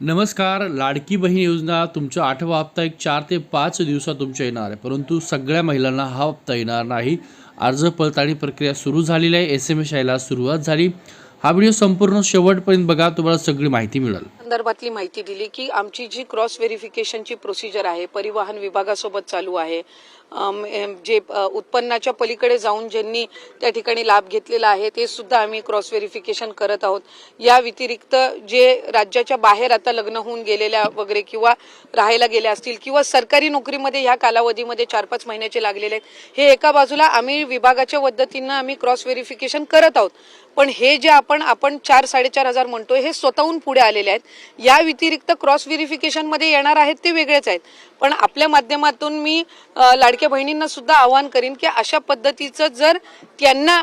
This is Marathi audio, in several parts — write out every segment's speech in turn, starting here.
नमस्कार लाडकी बहीण योजना तुमचा आठवा हप्ता एक चार ते पाच दिवसात तुमच्या येणार आहे. परंतु सगळ्या महिलांना हा हप्ता येणार नाही. अर्ज पडताळणी प्रक्रिया सुरू झालेली आहे. एस एम एस यायला सुरुवात झाली. हा व्हिडिओ संपूर्ण शेवटपर्यंत बघा तुम्हाला सगळी माहिती मिळेल. संदर्भातली माहिती दिली की आमची जी क्रॉस व्हेरिफिकेशनची प्रोसिजर आहे परिवहन विभागासोबत चालू आहे. जे उत्पन्नाच्या पलीकडे जाऊन ज्यांनी त्या ठिकाणी लाभ घेतलेला आहे ते सुद्धा आम्ही क्रॉस व्हेरिफिकेशन करत आहोत. या व्यतिरिक्त जे राज्याच्या बाहेर आता लग्न होऊन गेलेल्या वगैरे किंवा राहायला गेल्या असतील किंवा सरकारी नोकरीमध्ये ह्या कालावधीमध्ये चार पाच महिन्याचे लागलेले आहेत हे एका बाजूला आम्ही विभागाच्या पद्धतीनं आम्ही क्रॉस व्हेरिफिकेशन करत आहोत. पण हे जे आपण पण आपण चार साडेचार हजार म्हणतोय हे स्वतःहून पुढे आलेले आहेत. या व्यतिरिक्त क्रॉस व्हेरिफिकेशनमध्ये येणार आहेत ते वेगळेच आहेत. पण आपल्या माध्यमातून मी लाडक्या बहिणींना सुद्धा आवाहन करीन की अशा पद्धतीचं जर त्यांना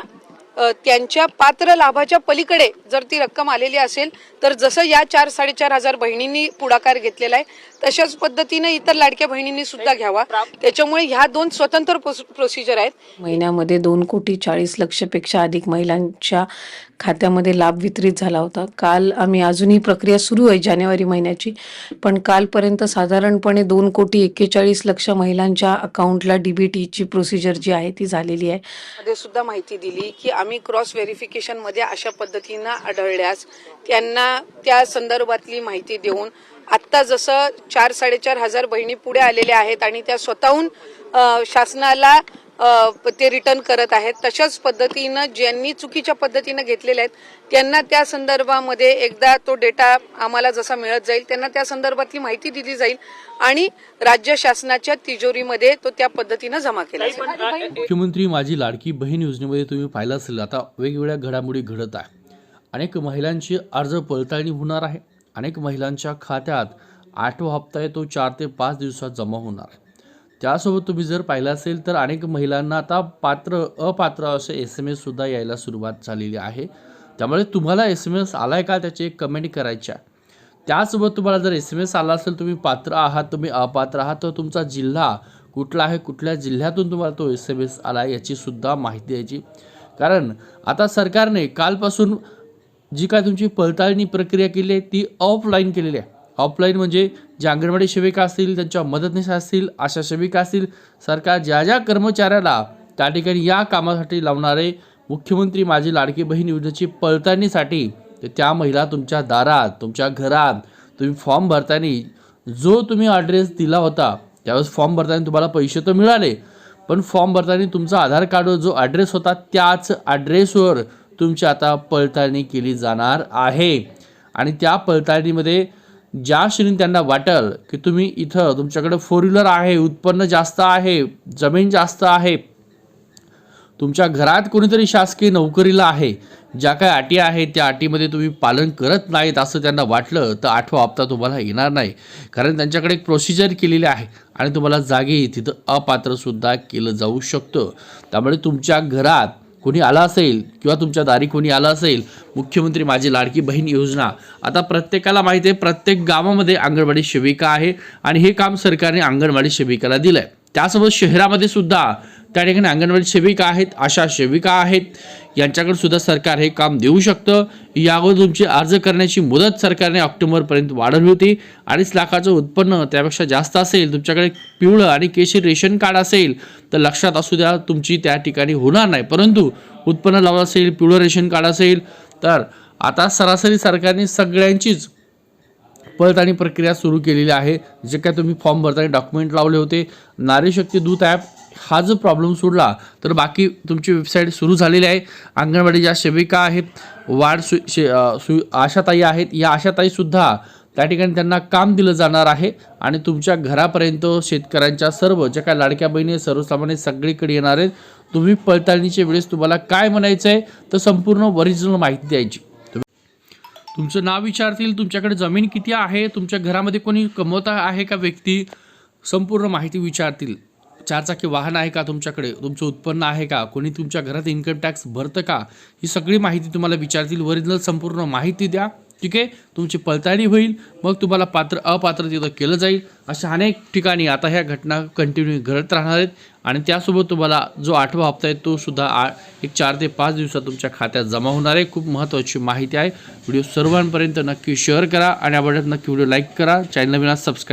त्यांच्या पात्र लाभाच्या पलीकडे जर ती रक्कम आलेली असेल तर जसं या चार साडेचार हजार बहिणींनी पुढाकार घेतलेला आहे तशाच पद्धतीनं इतर लाडक्या बहिणींनी सुद्धा घ्यावा. त्याच्यामुळे ह्या दोन स्वतंत्र प्रोसिजर आहेत. महिन्यामध्ये दोन कोटी चाळीस लक्षपेक्षा अधिक महिलांच्या खात्यामध्ये लाभ वितरित झाला होता. काल आम्ही अजूनही प्रक्रिया सुरू आहे जानेवारी महिन्याची पण कालपर्यंत साधारणपणे दोन कोटी एक्केचाळीस लक्ष महिलांच्या अकाउंटला डीबीटीची प्रोसिजर जी आहे ती झालेली आहे. सुद्धा माहिती दिली की आम्ही क्रॉस व्हेरिफिकेशनमध्ये अशा पद्धतीनं आढळल्यास त्यांना त्या संदर्भातली माहिती देऊन आत्ता जसं चार साडेचार हजार बहिणी पुढे आलेल्या आहेत आणि त्या स्वतःहून शासनाला ते रिटर्न करत आहेत. तशाच पद्धतीनं ज्यांनी चुकीच्या पद्धतीनं घेतलेले आहेत त्यांना त्या संदर्भामध्ये एकदा तो डेटा आम्हाला जसा मिळत जाईल त्यांना त्या संदर्भातली माहिती दिली जाईल आणि राज्य शासनाच्या तिजोरीमध्ये तो त्या पद्धतीनं जमा केला जाईल. मुख्यमंत्री माझी लाडकी बहीण योजनेमध्ये तुम्ही पाहिलं असेल आता वेगवेगळ्या घडामोडी घडत आहे. अनेक महिलांची अर्ज पडताळणी होणार आहे. अनेक महिलांच्या खात्यात आठवा हप्ता आहे तो चार ते पाच दिवसात जमा होणार. आहे त्यासोबत तुम्ही जर पाहिलं असेल तर अनेक महिलांना आता पात्र अपात्र असे एस एम एससुद्धा यायला सुरुवात झालेली आहे. त्यामुळे तुम्हाला एस एम एस आला आहे का? त्याची एक कमेंट करायची आहे. त्यासोबत तुम्हाला जर एस एम एस आला असेल तुम्ही पात्र आहात तुम्ही अपात्र आहात तर तुमचा जिल्हा कुठला आहे? कुठल्या जिल्ह्यातून तुम्हाला तो एस एम एस आला आहे याचीसुद्धा माहिती द्यायची. कारण आता सरकारने कालपासून जी काय तुमची पडताळणी प्रक्रिया केली आहे ती ऑफलाईन केलेली आहे. ऑफलाईन म्हणजे जे अंगणवाडी सेविका असतील त्यांच्या मदतनीस असतील आशा सेविका असतील सरकार ज्या ज्या कर्मचाऱ्याला त्या ठिकाणी या कामासाठी लावणारे मुख्यमंत्री माझी लाडकी बहीण योजनेची पडताळणीसाठी तर त्या महिला तुमच्या दारात तुमच्या घरात तुम्ही फॉर्म भरताना जो तुम्ही ॲड्रेस दिला होता त्यावेळेस फॉर्म भरताना तुम्हाला पैसे तर मिळाले पण फॉर्म भरताना तुमचा आधार कार्डवर जो ॲड्रेस होता त्याच ॲड्रेसवर तुमची आता पडताळणी केली जाणार आहे. आणि त्या पडताळणीमध्ये ज्या श्रेणी त्यांना वाटेल की तुम्ही इथं तुमच्याकडे फोर व्हीलर आहे उत्पन्न जास्त आहे जमीन जास्त आहे तुमच्या घरात कोणीतरी शासकीय नोकरीला आहे ज्या काय अटी आहेत त्या अटीमध्ये तुम्ही पालन करत नाहीत असं त्यांना वाटलं तर आठवा हप्ता तुम्हाला येणार नाही. कारण त्यांच्याकडे एक प्रोसिजर केलेली आहे आणि तुम्हाला जागी तिथं अपात्रसुद्धा केलं जाऊ शकतं. त्यामुळे तुमच्या घरात कोणी आला असेल किंवा तुमच्या दारी कोणी आला असेल मुख्यमंत्री माझी लाडकी बहीण योजना. आता प्रत्येकाला माहिती आहे प्रत्येक गावामध्ये अंगणवाडी सेविका आहे आणि हे काम सरकारने अंगणवाडी सेविकाला दिलं आहे त्यासोबत शहरामध्ये सुद्धा त्या ठिकाणी अंगणवाडी सेविका आहेत आशा सेविका आहेत. यांच्याकडे सुद्धा सरकार हे काम देऊ शकतं. यावर तुमची अर्ज करण्याची मुदत सरकारने ऑक्टोबरपर्यंत वाढवली होती. अडीच लाखाचं उत्पन्न त्यापेक्षा जास्त असेल तुमच्याकडे पिवळं आणि केशरी रेशन कार्ड असेल तर लक्षात असू द्या तुमची त्या ठिकाणी होणार नाही. परंतु उत्पन्न लावलं असेल पिवळं रेशन कार्ड असेल तर आता सरासरी सरकारने सगळ्यांचीच पडताळणी प्रक्रिया सुरू केलेली आहे. जे काय तुम्ही फॉर्म भरताना डॉक्युमेंट लावले होते. नारी शक्ती दूत ॲप हा जो प्रॉब्लेम सोडला तर बाकी तुमची वेबसाईट सुरू झालेली आहे. अंगणवाडी ज्या सेविका आहेत वाढ सु शे सु आशाताई आहेत. या आशाताईसुद्धा त्या ठिकाणी त्यांना काम दिलं जाणार आहे आणि तुमच्या घरापर्यंत शेतकऱ्यांच्या सर्व ज्या काय लाडक्या बहिणी सर्वसामान्य सगळीकडे येणार आहेत. तुम्ही पडताळणीच्या वेळेस तुम्हाला काय म्हणायचं आहे तर संपूर्ण ओरिजिनल माहिती द्यायची. तुमचं नाव विचारतील तुमच्याकडे जमीन किती आहे तुमच्या घरामध्ये कोणी कमवता आहे का व्यक्ती संपूर्ण माहिती विचारतील. चारचाकी वाहन आहे का तुमच्याकडे? तुमचं उत्पन्न आहे का? कोणी तुमच्या घरात इन्कम टॅक्स भरतं का? ही सगळी माहिती तुम्हाला विचारतील. ओरिजिनल संपूर्ण माहिती द्या. ठीक आहे? तुमची पडताळणी होईल. मग तुम्हाला पात्र अपात्र तिथं केलं जाईल. अशा अनेक ठिकाणी आता ह्या घटना कंटिन्यू घडत राहणार आहेत. आणि त्यासोबत तुम्हाला जो आठवा हप्ता आहे तो सुद्धा आ एक चार ते पाच दिवसात तुमच्या खात्यात जमा होणार आहे. खूप महत्त्वाची माहिती आहे. व्हिडिओ सर्वांपर्यंत नक्की शेअर करा. आणि आवडत नक्की व्हिडिओ लाईक करा. चॅनल नवीन सबस्क्राईब